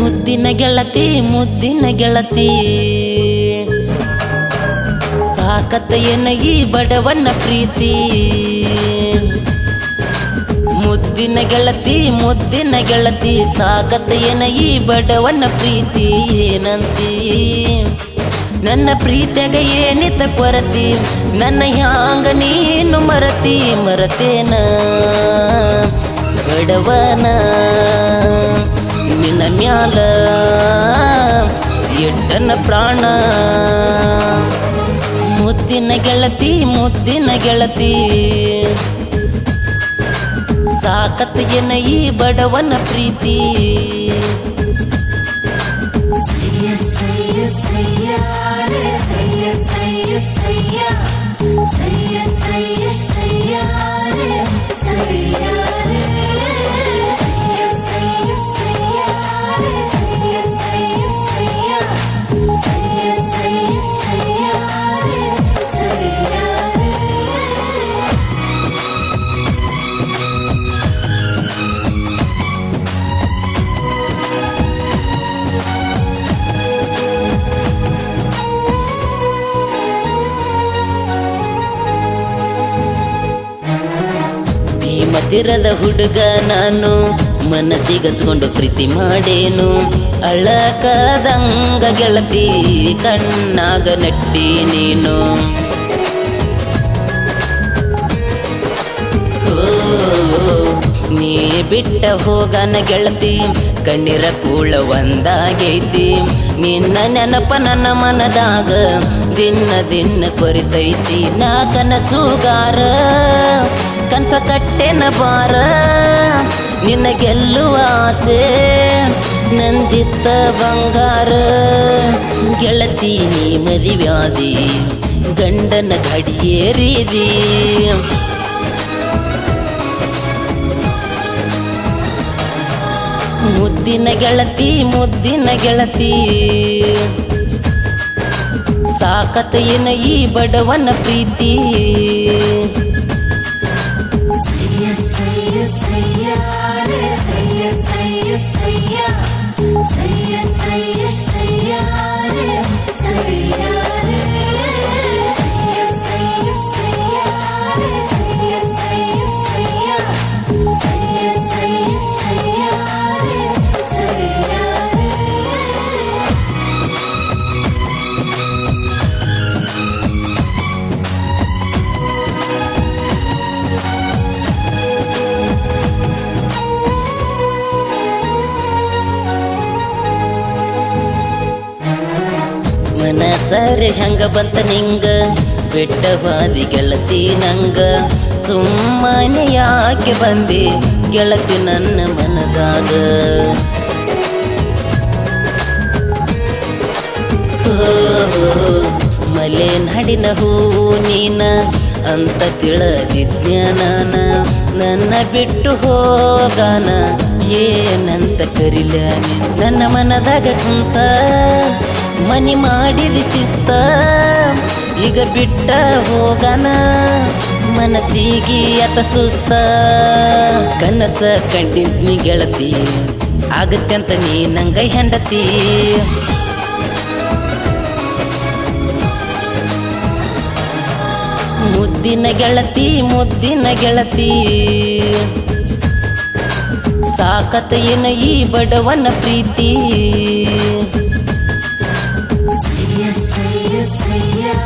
ಮುದ್ದಿನ ಗೆಳತಿ ಮುದ್ದಿನ ಗೆಳತಿ. ಏನ ಈ ಬಡವನ ಪ್ರೀತಿ. ಮುದ್ದಿನ ಗೆಳತಿ ಮುದ್ದಿನ ಗೆಳತಿ ಸಾಕತ್ತ ಏನ ಈ ಬಡವನ ಪ್ರೀತಿ ಏನಂತಿ? ನನ್ನ ಪ್ರೀತಿಯಾಗ ಏನಿತ ಕೊರತಿ? ನನ್ನ ಹ್ಯಾಂಗ ನೀನು ಮರತಿ? ಮರತೇನ? ಬಡವನ, ನಿನ್ನ ಮ್ಯಾಲ ಎಟ್ಟನ ಪ್ರಾಣ. ಮುದ್ದಿನ ಗೆಳತಿ ಮುದ್ದಿನ ಗೆಳತಿ. ಸಾಕತ್ ಎನ ಈ ಬಡವನ ಪ್ರೀತಿ. Saya, ಮತಿರದ ಹುಡುಗ ನಾನು ಮನಸ್ಸಿಗಚ್ಕೊಂಡು ಪ್ರೀತಿ ಮಾಡೇನು. ಅಳಕದಂಗ ಗೆಳತಿ ಕಣ್ಣಾಗ ನೆಟ್ಟಿ ನೀನು. ನೀ ಬಿಟ್ಟ ಹೋಗನ ಗೆಳತಿ, ಕಣ್ಣೀರ ಕೂಳ ಒಂದಾಗೈತಿ. ನಿನ್ನ ನೆನಪ ನನ್ನ ಮನದಾಗ ದಿನ ದಿನ ಕೊರಿತೈತಿ. ನಾ ಕನಸುಗಾರ ಕನಸ ಕಟ್ಟೆನ ಬಾರ ನಿನ್ನ ಗೆಲ್ಲುವ ಆಸೆ ನಂದಿತ್ತ ಬಂಗಾರ ಗೆಳತಿ ನೀ ಮದಿವ್ಯಾದಿ ಗಂಡನ ಗಡಿಯೇರಿದಿ ಮುದ್ದಿನ ಗೆಳತಿ ಮುದ್ದಿನ ಗೆಳತಿ ಸಾಕತ ಏನ ಈ ಬಡವನ ಪ್ರೀತಿ see ya. ಮನಸರಿ ಹೆಂಗ ಬಂತ ನಿಂಗ? ಬಿಟ್ಟವಾದಿ ಗೆಳತಿ ನಂಗ ಸುಮ್ಮನೆ ಯಾಕೆ ಬಂದಿ? ಗೆಳತಿ ನನ್ನ ಮನದಾಗ. ಮಲೆ ನಡಿನ ಹೂ ನೀನ? ಅಂತ ತಿಳಿದಿದ್ಯ ನಾನ. ನನ್ನ ಬಿಟ್ಟು ಹೋಗಾನ? ಏನಂತ ಕರಿಲ ನನ್ನ ಮನದಾಗ ಕುಂತ? ಮನಿ ಮಾಡಿದ ಶಿಸ್ತ. ಈಗ ಬಿಟ್ಟ ಹೋಗನ ಮನಸ್ಸಿಗೆ ಅತ ಸುಸ್ತ. ಕನಸ ಕಂಡಿದ್ನಿ ಗೆಳತಿ, ಆಗತ್ಯಂತ ನೀ ನಂಗ ಹೆಂಡತಿ. ಮುದ್ದಿನ ಗೆಳತಿ ಮುದ್ದಿನ ಗೆಳತಿ. ಸಾಕತ ಏನ ಈ ಬಡವನ ಪ್ರೀತಿ. see you.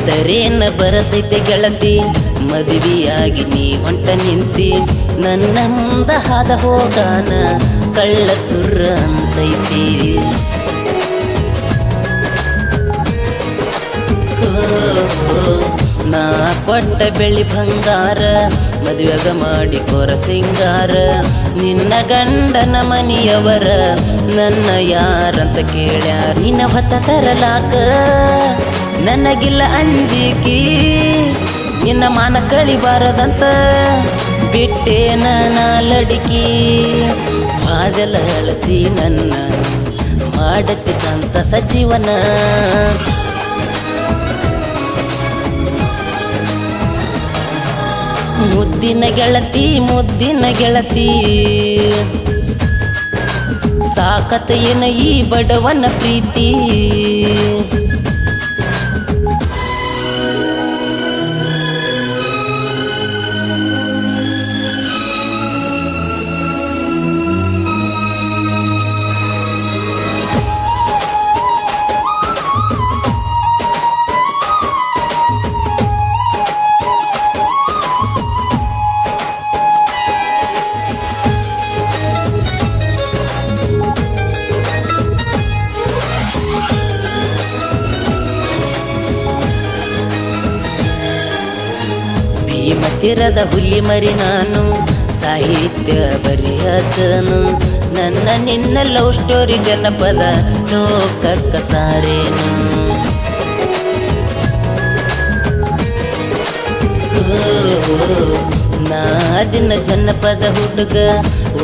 ಬಿದ್ದರೇನ ಬರತೈತೆ ಗೆಳತಿ? ಮದುವೆಯಾಗಿ ನೀ ಹೊಂಟ ನಿಂತಿ, ನನ್ನ ಮುಂದ ಹಾದ ಹೋಗಾನ ಕಳ್ಳ ತುರ್ರ ಅಂತೈತಿ. ನಾ ಪಟ್ಟ ಬೆಳ್ಳಿ ಬಂಗಾರ, ಮದುವೆಗ ಮಾಡಿ ಕೊರ ಸಿಂಗಾರ. ನಿನ್ನ ಗಂಡನ ಮನಿಯವರ ನನ್ನ ಯಾರಂತ ಕೇಳ್ಯಾರ? ನಿನ್ನ ಹೊತ್ತ ತರಲಾಕ? ನನಗಿಲ್ಲ ಅಂಜಿಕಿ. ನಿನ್ನ ಮಾನ ಕಳಿಬಾರದಂತ ಬಿಟ್ಟೇನ ನಾಲಡಿಕಿ ಬಾದಲ ಅಳಸಿ ನನ್ನ ಮಾಡತಿ ಸಂತಸ ಜೀವನ ಮುದ್ದಿನ ಗೆಳತಿ ಮುದ್ದಿನ ಗೆಳತಿ. ಸಾಕತ ಏನ ಈ ಬಡವನ ಪ್ರೀತಿ. ಭೀಮತಿರದ ಹುಲಿ ಮರಿ ನಾನು, ಸಾಹಿತ್ಯ ಬರೆಯತನು. ನನ್ನ ನಿನ್ನ ಲವ್ ಸ್ಟೋರಿ ಜನಪದ ಲೋಕಕ್ಕ ಸಾರೇನು. ನಾಜಿನ ಜನಪದ ಹುಡುಗ,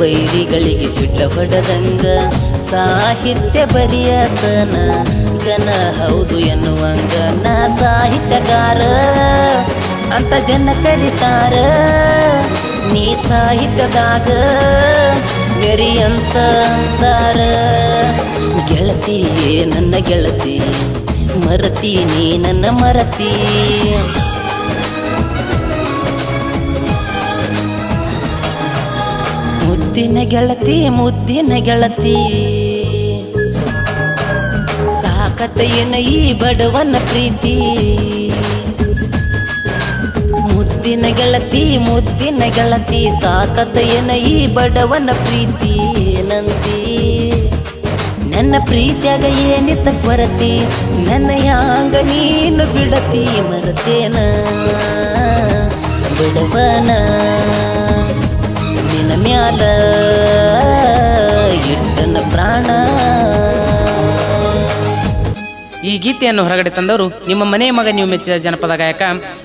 ವೈರಿಗಳಿಗೆ ಸಿಡ್ಲ ಹೊಡೆದಂಗ. ಸಾಹಿತ್ಯ ಬರಿಯತನ, ಜನ ಹೌದು ಎನ್ನುವಂಗ ನಾ ಸಾಹಿತ್ಯಗಾರ. ಅಂತ ಜನ ಕರೀತಾರ. ನೀ ಸಾಹಿತ್ಯದಾಗ ಗೆರಿ ಅಂತ ಅಂದಾರ. ಗೆಳತಿ ನನ್ನ ಗೆಳತಿ, ಮರತಿ, ನೀ ನನ್ನ ಮರತಿ. ಮುದ್ದಿನ ಗೆಳತಿ ಮುದ್ದಿನ ಗೆಳತಿ. ಸಾಕತೆಯನ ಈ ಬಡವನ ಪ್ರೀತಿ. ಮುದ್ದಿನ ಗೆಳತಿ ಮುದ್ದಿನ ಗೆಳತಿ ಸಾಕತ ಏನ ಈ ಬಡವನ ಪ್ರೀತಿ ನಂತಿ ನನ್ನ ಪ್ರೀತಿಯಾಗ ಏನಿತ್ತ ಕೊರತಿ? ನನ್ನ ಯಾಂಗ ನೀನು ಬಿಡತಿ ಮರತೇನ? ಬಿಡವನ ನಿನ್ನ ಮ್ಯಾಲ ಇಟ್ಟನ ಪ್ರಾಣ ಈ ಗೀತೆಯನ್ನು ಹೊರಗಡೆ ತಂದವರು ನಿಮ್ಮ ಮನೆಯ ಮಗ ನೀವು ಮೆಚ್ಚಿದ ಜನಪದ ಗಾಯಕ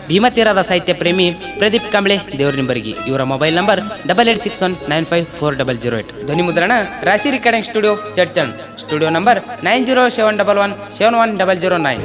ಭೀಮತೀರಾದ ಸಾಹಿತ್ಯ ಪ್ರೇಮಿ ಪ್ರದೀಪ್ ಕಾಂಬ್ಳೆ ದೇವರ ನಿಂಬರಿಗಿ. ಇವರ mobile number double eight six one nine five four double zero eight. ಧ್ವನಿ ಮುದ್ರಣ ರಾಶಿ recording studio ಚರ್ಚನ್ studio number nine zero seven double one seven one double zero nine.